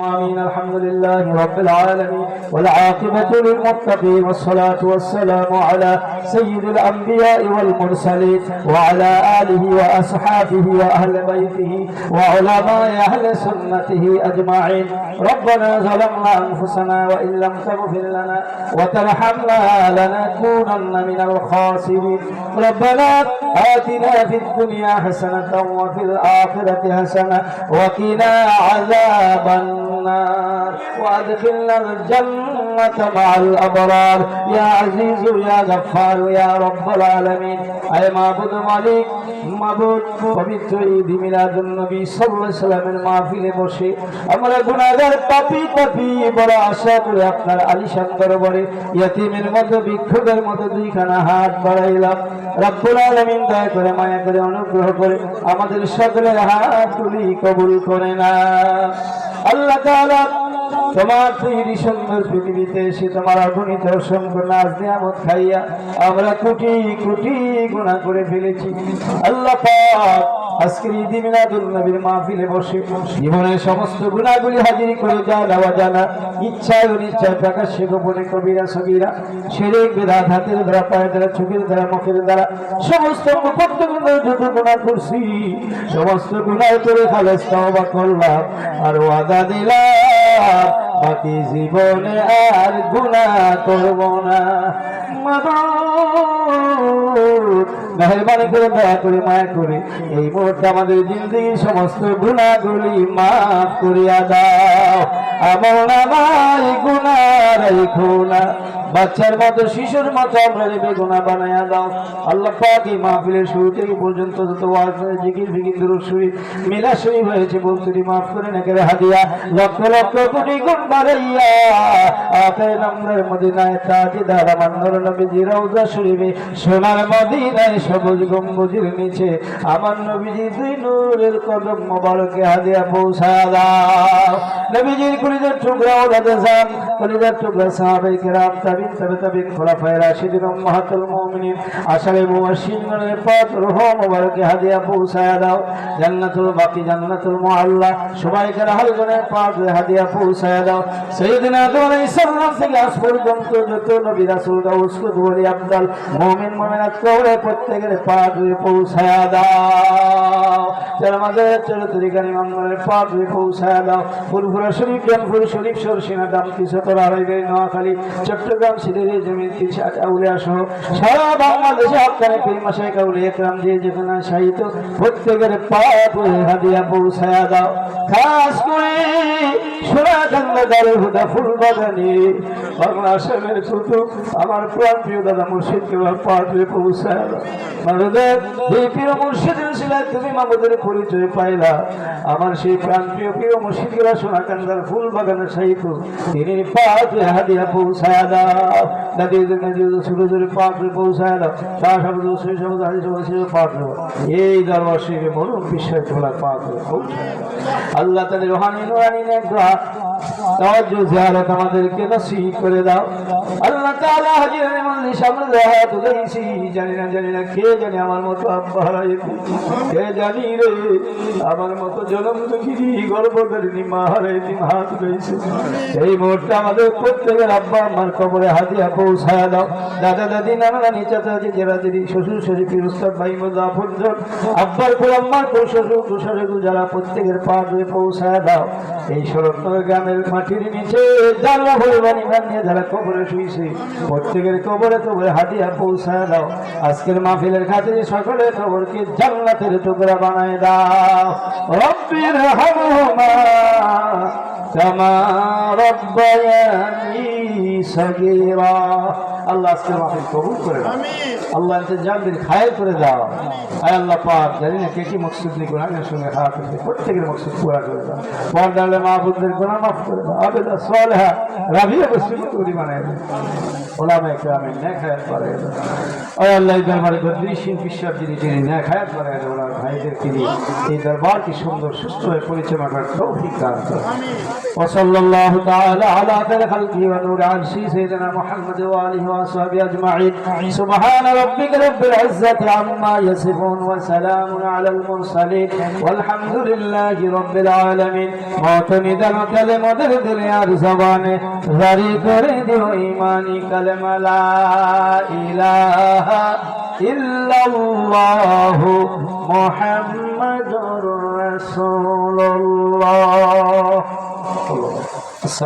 آمين الحمد لله رب العالمين والعاقبة للمتقين والصلاة والسلام على سيد الأنبياء والمرسلين وعلى آله وأصحابه وأهل بيته وعلماء أهل سنته أجمعين. ربنا ظلمنا أنفسنا وإن لم تغفر لنا وترحمنا لنكونن من الخاسرين. ربنا آتنا في الدنيا حسنة وفي الآخرة حسنة وقنا عذاب النار. وأدخلنا الجنة مع الأبرار يا عزيز يا غفار يا رب العالمين أي معبود মালিক মাবুদ পবিত্র ঈদ মিলাদুন নবী সাল্লাল্লাহু আলাইহি সাল্লামের মাহফিলে বসে আমরা গুনাহগার পাপী পাপী বড় আশা করে আপনার আলিশান দরবারে ইয়াতিমের মতো ভিক্ষুকের মতো দুইখানা হাত বাড়াইলাম রব্বুল আলামিন দয়া করে মায়া করে অনুগ্রহ করে আমাদের সকলের হাত তুলি কবুল করে না আল্লাহ তাআলা তোমার তৈরি সুন্দর পৃথিবীতে এসে তোমার অগণিত অসংখ্য নাচ, নিয়ামত খাইয়া আমরা কোটি কোটি গুণা করে ফেলেছি। আল্লাহ আজকের ঈদি মিলাদুল নবীর মাহফিলে বসে জীবনের সমস্ত গুণাগুলি হাজির করে যা দেওয়া জানা, ইচ্ছায় অনিচ্ছায় প্রকাশ্যে গোপনে কবিরা সবিরা সেরেক বেদাত হাতের দ্বারা, পায়ের দ্বারা, চোখের দ্বারা, মুখের দ্বারা, সমস্ত মুখত্বগুলো যত গুণা করছি, সমস্ত গুণা করে খালেস, তওবা করলাম, আর ওয়াদা দিলাম। বাকি জীবনে আর গুণা করব না। মাবুদ, মেহরবানি করে দয়া করে মায়া করে, এই মুহূর্তে আমাদের জিন্দগির সমস্ত গুণাগুলি মাফ করিয়া দাও। আমার গুণা রেখো না বাচ্চার মতো, শিশুর মতো আমরা বেগুনা বানায়া দাও। আল্লাহ পাক মাহফিলের শুরু থেকে পর্যন্ত যত ওয়াজ জিকির ফিকির, দুরূদ শরীফ মিলা শরীফ হয়েছে বলতুরি মাফ করে নেকের হাদিয়া লক্ষ লক্ষ কোটি গুণ বাড়াইয়া, আখের নম্বরের মদিনায় তাজদার, আমার নবীজি রওজা শরীফে, সোনার মদিনায় সবুজ গম্বুজের নিচে আমার নবীজি দুই নূরের কদম মোবারকে হাদিয়া পৌঁছায়া দাও। নবীজির কুলিদের টুকরা ওলাদে যান, কলিজার টুকরা সাহাবাই কেরাম, তাবিন, তবে তাবিন, খোলাফায়ে রাশিদিন, উম্মাহাতুল মুমিনিন আশারে মুবাশশিরিনের পথ, রুহ মুবারকে হাদিয়া পৌঁছায়া দাও। জান্নাতুল বাকি, জান্নাতুল মুআল্লা, সবাইকে রাহালগণের পাক হাদিয়া পৌঁছায়া দাও। সাইয়্যিদিনা আদম আলাইহিস থেকে আজ পর্যন্ত যত নবী রাসূল গাউস কুতুবুল আফদাল, মুমিন, মুমিনাত কবরে প্রত্যেকের পাক পৌঁছায়া দাও। যারা আমাদের চরিত্রিক ইমামের পাক পৌঁছায়া দাও। ফুলফুরা শরীফ জামপুর শরীফ, সরসিনা দাম তিসতর আড়াইগাই নোয়াখালী, চট্টগ্রাম সিলেটের জমিন তিরিশ আউলিয়া সহ সারা বাংলাদেশে আপনারা পীর মাসায় কাউলি একরাম দিয়ে যেখানে সাহিত্য প্রত্যেকের পাপ হাদিয়া পৌঁছায়া দাও। খাস করে সোনাকান্দা দারে হুদা ফুল বাগানে আসামের কুতুব আমার প্রাণ প্রিয় দাদা মুর্শিদকে পাঠে পৌঁছায় দাও মানবের এই প্রিয় মুর্শিদের শিলায় তুমি মামদের পরিচয় পাইলা। আমার সেই প্রাণ প্রিয় প্রিয় মুর্শিদরা সোনাকান্দার ফুল বাগানের সাহিত্য তিনি পাঠে হাদিয়া পৌঁছায় দাও কাছে ছোট ছোট পাঠে পৌঁছায় দাও শাহ শব্দ সেই শব্দ হাজি শব্দ সেই পাঠ এই দরবার শিখে মন বিশ্বাস খোলা পাঠ পৌঁছায়। আল্লাহ তাদের রোহানি, নুরানি, নেক আমাদেরকে করে দাও। আল্লাহ উঠাইছি জানি না জানি না কে জানি আমার মতো কে জানি রে, আমার মতো জনম উঠাইছে এই মুহূর্তে আমাদের প্রত্যেকের আব্বা আমার কবরে হাদিয়া পৌঁছায়া দাও। দাদা, দাদি, নানা, নানি, চাচা দিদি শ্বশুর ভাই আব্বার পর আম্মার পর শ্বশুর তুষারেগুল যারা প্রত্যেকের পা পৌঁছায় দাও। এই শরৎনগর গ্রামের মাটির নিচে জানলা ভরে বাড়ি বানিয়ে যারা কবরে শুয়েছে প্রত্যেকের কবরে কবরে হাতিয়া পৌঁছা দাও। আজকের মাহফিলের খাতিরে সকলের কবরকে জান্নাতের টুকরা বানায় দাও। রব্বির হামহুমা কামা রব্বায়ানি সগীরা আল্লাহ আজকে মাহফিল কবুল করে দাও আল্লাহ ইন্তজাম দিন খায়ের করে দাও আয় আল্লাহ পাক জানি না কে কি মকসুদ নিয়ে গুণানের সঙ্গে খাওয়া করবে প্রত্যেকের মকসুদ পুরা করে দাও পর্দালে মাহবুবদের গুণা মাফ করে দাও আবেদা সোয়ালেহা রাবিয়া বসিত তৈরি বানায় দাও ওলামা একরামে ন্যাক হায়াত বাড়ায় দাও আয় আল্লাহ এই দরবারে বদ্রিশীল বিশ্বাস যিনি যিনি ন্যাক হায়াত বাড়ায় দাও ওনার ভাইদেরকে নিয়ে এই দরবার কি সুন্দর সুস্থ হয়ে পরিচালনা করার তৌফিক দান করো وصلى الله تعالى على خير خلقه ونور عرشه سيدنا محمد وآله وصحبه أجمعين سبحان ربك رب العزة عما يصفون وسلام على المرسلين والحمد لله رب العالمين موتني دل كلمة دل دل يار زبانه জারি করে দিও ইমানি কালেমা লা ইলাহা ইল্লাল্লাহু মুহাম্মাদুর রাসূলুল্লাহ